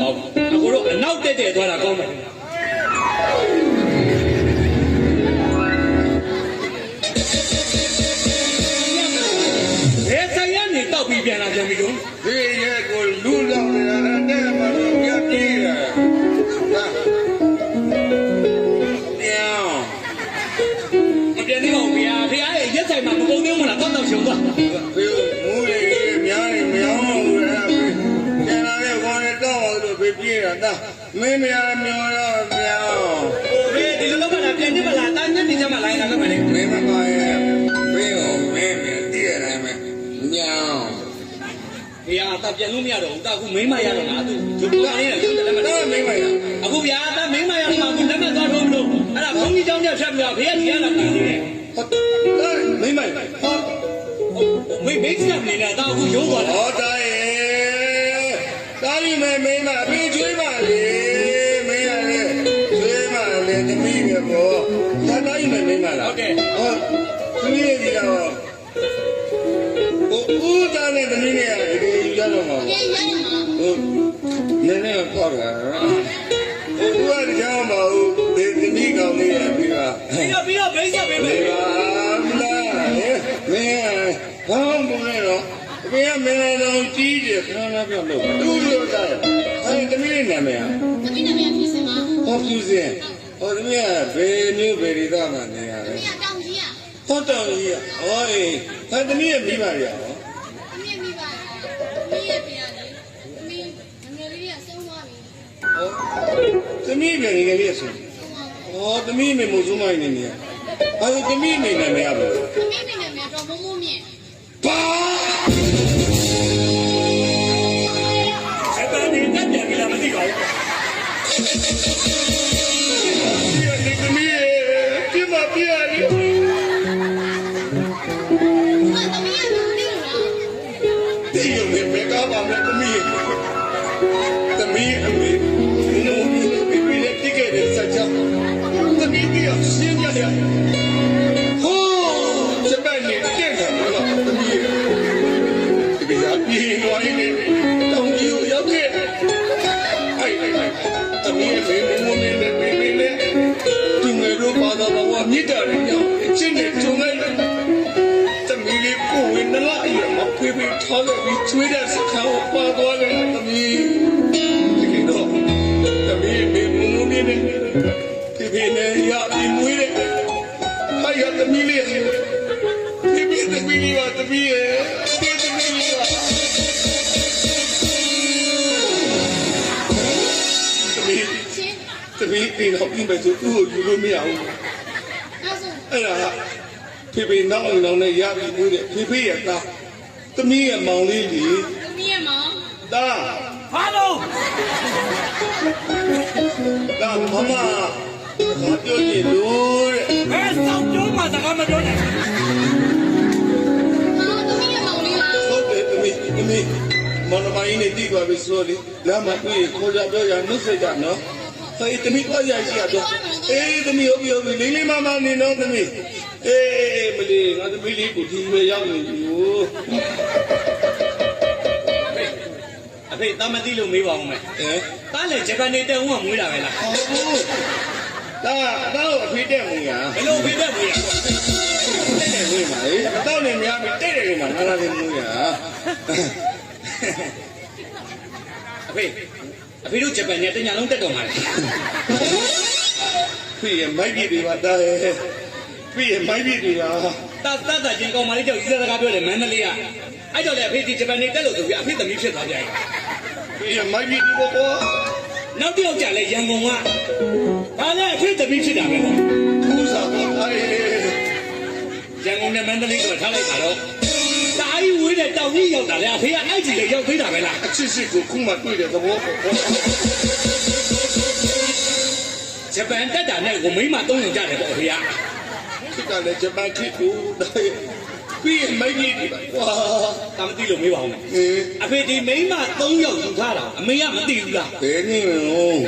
ကောင်းဘူးအခုတော့အနောက်တက်တက်သွားတာကောင်းမ မင်းမရမျောတော့ပြောင်း ဟိုဖေဒီလိုလုပ်မှလားပြန်နေမလားတာညက်နေကြမှာလိုင်းလာလုပ်မယ်လေ မင်းမမရဲ့ဖေကိုမင်းမတည့်ရတယ်မယ်ညောင်း ဖေကအတာပြန်လို့မရတော့ဘူးတာအခုမိမရတော့ငါသူဂျုပ်ကနေတယ်သူလည်းမ တော့မင်းမရ အခုဗျာတာမိမရတော့အခုလက်မသွားတော့လို့အဲ့ဒါဘုန်းကြီးเจ้าညက်ဖြတ်ပြီးတော့ဖေကဒီကလာပြန်နေတယ် ဟုတ်မင်းမရဟော မိမိတ်ဆက်နေတယ်တာအခုရုံးသွားတာ ဟောတာရဲ့တာလီမဲမင်းမအဖေကျွေးပါ လီမဲမင်းမလားဟောသမီးရဒီတော့ဟိုဦးသားနဲ့သမီးနဲ့ဒီရတော့မှာပြေးရရမှာဟုတ်နည်းနည်းပေါ့တာဟိုဦးကကြောင်းမဟုတ်ဒီသမီးကောင်လေးရပြီးပါပြီးတော့ပြီးတော့မိတ်ဆက်ပေးမယ်ဒီပါမလားမင်းဟောင်းမလဲတော့ဘယ်မင်းတော်ကြီးတယ်ခဏခဏပြောလို့တူလို့တာအဲ့သမီးနာမည်သမီးနာမည်ဖြစ်စင်ပါဟောပြူစင် ဟောသမီးကဘယ်မျိုးဘယ်ဒီသားမှနေရလဲ သမီးကတောင်ကြီးอ่ะ ဟောတော်ကြီးอ่ะဟောအေးဟာသမီးရဲ့မိဘတွေရော သမီးမိပါသမီးရဲ့ပြရတယ်သမီးငယ်လေးကဆုံးသွားပြီ ဟောသမီးပဲငယ်လေးဆို ဆုံးသွားပြီ ဟောသမီးမေမို့စုမိုင်းနေနေရဟာသမီးနေနေမရဘူး သမီးမိနာမည်တော့မမိုးမြင့် ပါ ဆက်ကနေတက်ပြန်ပြီလားမသိပါဘူး ဒီရုံနဲ့ဘယ်ကားပါမလဲသမီးသမီးအမေနိုးပြီးပြီးလေးတိခဲ့တဲ့စကြသမီးကြီးရှင်းရတယ် ဖေးဖေးထားလို့ပြီးချွေးတဲ့စခန်းကိုပါသွားတယ်သမီးဒီကတော့သမီးမေမမမေနဲ့ဖေးဖေးနဲ့ရပြီးမွေးတဲ့ဟာရသမီးလေးဖေးဖေးသမီးလေးပါသမီးရဲ့ဖေးသမီးလေးပါသမီးချင်းသမီးအိမ်တော်ပြင်ပဲဆိုသူ့ကိုယူလို့မရဘူးနောက်ဆုံးအဲ့ဒါဖေဖေနောက်အောင်နောက်နဲ့ရပြီမွေးတဲ့ဖေဖေရဲ့သား သမီးရဲ့မောင်လေးကြီးသမီးရဲ့မောင်သားဟာလို့သားမမဘာပြောနေလို့တဲ့ဘယ်ဆောင်ကျုံးမှာစကားမပြောနဲ့ဟာသမီးရဲ့မောင်လေးလားဟုတ်တယ်သမီးသမီးမောင်မကြီးနဲ့တည်သွားပြီဆိုလေလမ်းမှာတွေ့ခေါ်ကြပြောရနှုတ်ဆက်ကြနော်ဟေးသမီးတော့ရရှိရတော့အေးသမီးဟုတ်ပြီဟုတ်ပြီလေးလေးမမနေနော်သမီး အေးမလေးငါသမီးလေးကိုဒီပဲရောက်နေပြီဟိုအဖေတာမသိလို့မေးပါဦးမယ်အဲတားလေဂျပန်နေတက်ဦးကမွေးတာပဲလားဟုတ်ဒါတော့အဖေတက်မှုညာဘယ်လိုဖေတက်မွေးရတက်တယ်ဝင်ပါလေအတော့နေများပြီတက်တယ်ဝင်ပါနားလာတယ်မှုညာအဖေအဖေတို့ဂျပန်နေတညာလုံးတက်တော်မှာလေဖေးရမိုက်ပြတွေပါတားရဲ့ ဖေးရမိုက်ပြတွေပါတာတတ်တာချင်းကောင်မလေးကြောက်ကြီးစကားပြောတယ်မန္တလေးကအဲ့တော့လေအဖေဒီဂျပန်နေတက်လို့ဆိုပြီးအဖေသမီးဖြစ်သွားကြတယ်ဖေးရမိုက်ပြတွေပေါ့ကွာနောက်တစ်ယောက်ကြလဲရန်ကုန်ကဒါလည်းအဖေသမီးဖြစ်တာပဲပေါ့သူစားတော့အားရရန်ကုန်နဲ့မန္တလေးတော့ထားလိုက်ပါတော့တာကြီးဝေးတဲ့တောင်ကြီးရောက်တာလေအဖေကအဲ့ဒီလေရောက်သေးတာပဲလားအချစ်စစ်ကိုခုမှတွေ့တဲ့သဘောပေါ့ကွာဂျပန်တက်တာနဲ့ကိုမိမသုံးနေကြတယ်ပေါ့အဖေကခေတ် ကလည်းဂျပန်ခေတ်ကိုဒါရဲ့ဖေးရမိုက်ပြတွေပါကွာတာမသိလို့မေးပါဦးမယ်အေးအဖေဒီမိမ3ယောက်ယူထားတာအမေကမသိဘူးလားဘယ်နည်းမလို့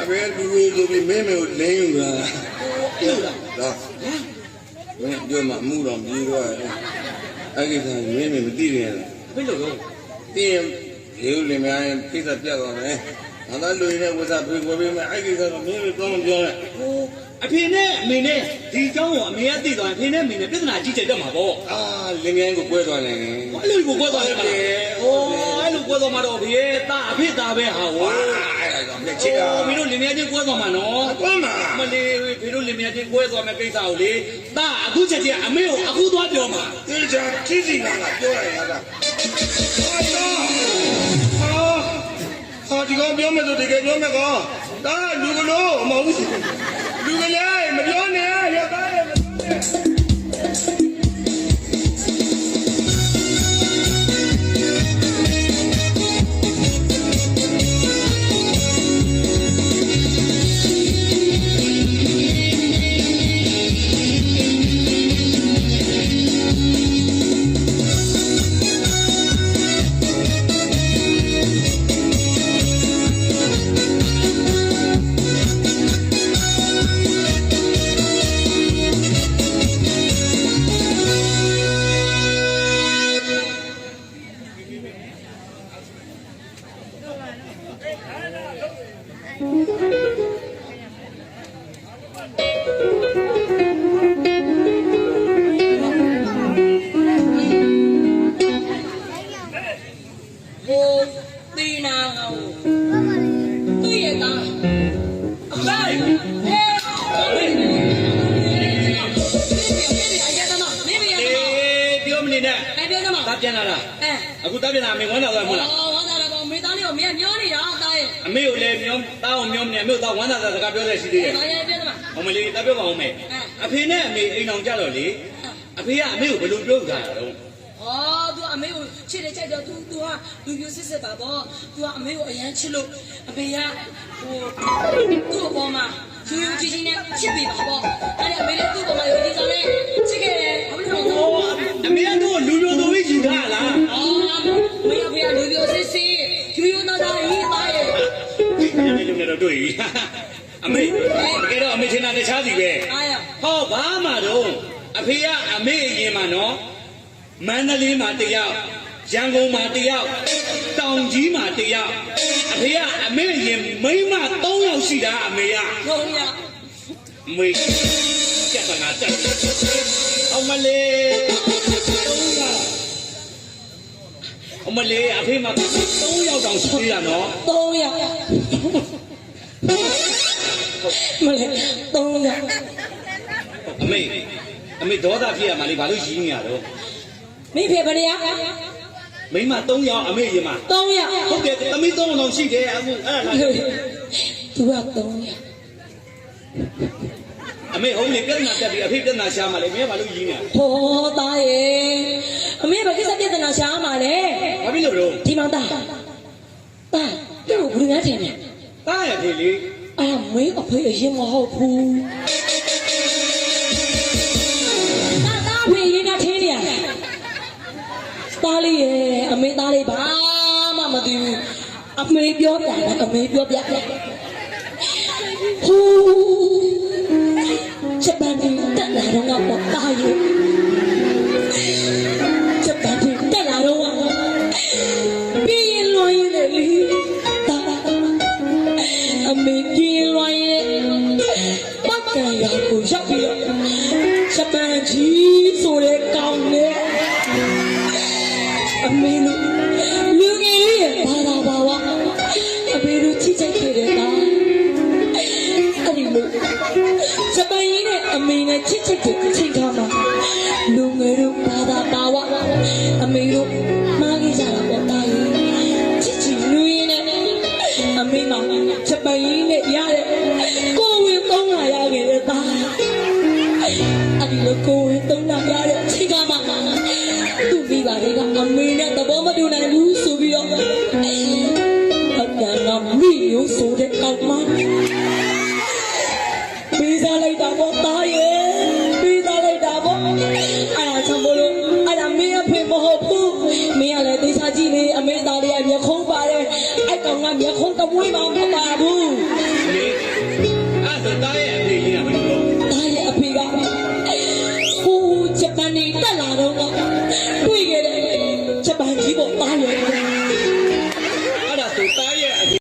အဘယ်လူတွေဆိုပြီးမင်းမေကိုလင်းယူတာဟုတ်လားဒါမင်းပြောမှအမှုတော်ပြေးတော့အဲ့ဒီကမင်းမေမသိတယ်အဖေလို့ရောတင်းရေဦးလင်များကိစ္စပြတ်သွားမယ်ငါသားလူရင်းနဲ့ဝစားပြေခွဲပေးမယ်အဲ့ကိစ္စတော့မင်းတို့တော့မပြောနဲ့ဟို အဖေနဲ့အမေနဲ့ဒီအကြောင်းကိုအမေကသိသွားရင်အဖေနဲ့အမေနဲ့ပြဿနာကြီးကျယ်တက်မှာပေါ့အာလင်ငန်းကိုပွဲသွားတယ်ဟောအဲ့လိုကိုပွဲသွားတယ်ပါလားဟောအဲ့လိုပွဲသွားမှာတော့ဖေရဲ့တာအဖေတာပဲဟာဟောအဲ့ဒါကြောင့်လက်ချစ်တာဖေတို့လင်မယားချင်းပွဲသွားမှာနော်ပွဲမှာမလေးဖေတို့လင်မယားချင်းပွဲသွားမယ်ကိစ္စကိုလေတာအခုချက်ချင်းအမေကိုအခုသွားပြောမှာတေချာကြည့်စီနာကပြောရတာဟာဒီကောင်ပြောမယ်ဆိုတကယ်ပြောမယ်ကောင်တာလူကလို့မဟုတ်ဘူး လူကလေးမပြောနဲ့ရသားရမပြောနဲ့ ပြောမနေနဲ့အဲပြောသမတာပြန်လာလားအဲအခုတာပြန်လာမင်းဝမ်းသာသွားမလား အော်ဟောတာတော့မေသားလေးကိုမင်းမျောနေတာတာရဲ့ အမေကိုလည်းမျောတာအောင်မျောမနေအမေကိုတော့ဝမ်းသာသာစကားပြောတဲ့ရှိသေးတယ် တာရဲ့ပြောသမ ။ဟောမလေးတာပြောပါဦးမယ်။အဖေနဲ့အမေအိမ်အောင်ကြတော့လေအဖေကအမေကိုဘယ်လိုပြောကြတာတော့ အော် तू အမေကိုချစ်တယ်ချစ်တယ် तू तू ဟာလူပြစစ်စစ်ပါပေါ့ तू ကအမေကိုအရန်ချစ်လို့အမေကဟိုသူ့အပေါ်မှာယူယူကြီးကြီးနဲ့ချစ်ပြီပါပေါ့အဲ့ဒါအမေလည်းသူ့အပေါ်မှာယူကြီးစားနဲ့ချစ်ခဲ့တယ်ဘာလို့လဲ ။ဟောအမေကတော့လူလိုလိုပြီးယူထားလား တော့တွေ့ပြီ။အမေတကယ်တော့အမေထင်တာတခြားစီပဲအားရ။ဟောဘာမှတော့အဖေကအမေအရင်မှနော်မန္တလေးမှာတယောက်ရန်ကုန်မှာတယောက်တောင်ကြီးမှာတယောက်အဖေကအမေအရင်မိန်းမ3ယောက်ရှိတာအမေကဘုံရမွေကြက်ပနာတက်အောင်မလေးအမလေးအဖေမ3ယောက်တောင်ရှိရနော်3ရ မလေး3ရအမေအမေဒေါသဖြစ်ရမှာလေဘာလို့ရီးနေရတော့မိဖေဗရရမိမ3ယောက်အမေရင်မှာ3ရဟုတ်တယ်သမီး3ယောက်ရှိတယ်အခုအဲ့ဒါသူက3ရအမေဟုတ်လေပြဿနာတက်ပြီးအဖေပြဿနာရှာမှာလေမင်းကဘာလို့ရီးနေရဟောသားရဲ့အမေဘာကိစ္စပြဿနာရှာမှာလဲဘာဖြစ်လို့တော့ဒီမောင်သားတာသူ့ကိုဘယ်နဲ့ထင်လဲ တားရဖေလေအာမင်းအဖေအရင်မဟုတ်ဘူးတာတာဖေရင်ကထင်းနေရတယ်သားလေးရဲ့အမေသားလေးဘာမှမသိဘူးအမေပြောပြတယ်အမေပြောပြတယ်ဟူချက်ပန်တင်တက်လာတော့ငါပေါ့သားရဲ့ အဲ့ဒီလိုစပိုင်ရင်းနဲ့အမေနဲ့ချစ်ချစ်တဲ့အချိန်ခါမှာလူငယ်တို့ဘာသာဘာဝအမေတို့မားကြီးကြတာပေါ့တာကြီးချစ်ချစ်လူရင်းနဲ့အမေမှာစပိုင်ရင်းနဲ့ရတဲ့ကိုယ်ဝင်သုံးလာရခဲ့တဲ့သားအဲ့ဒီလိုကိုယ်ဝင်သုံးလာရတဲ့အချိန်ခါမှာသူ့မိဘတွေကအမေနဲ့သဘောမတူနိုင်ဘူးဆိုပြီးတော့အတန်ကမိရိုးဆိုတဲ့ကောက်မပေး စားလိုက်တာပေါ့သားရဲ့ပေးစားလိုက်တာပေါ့အဲ့ဒါချမ်းမလို့အဲ့ဒါမင်းအဖေမဟုတ်ဘူးမင်းကလည်းသေချာကြည့်လေအမေသားလေးကမျက်ခုံးပါတယ်အဲ့ကောင်ကမျက်ခုံးတမွေးမှမပါ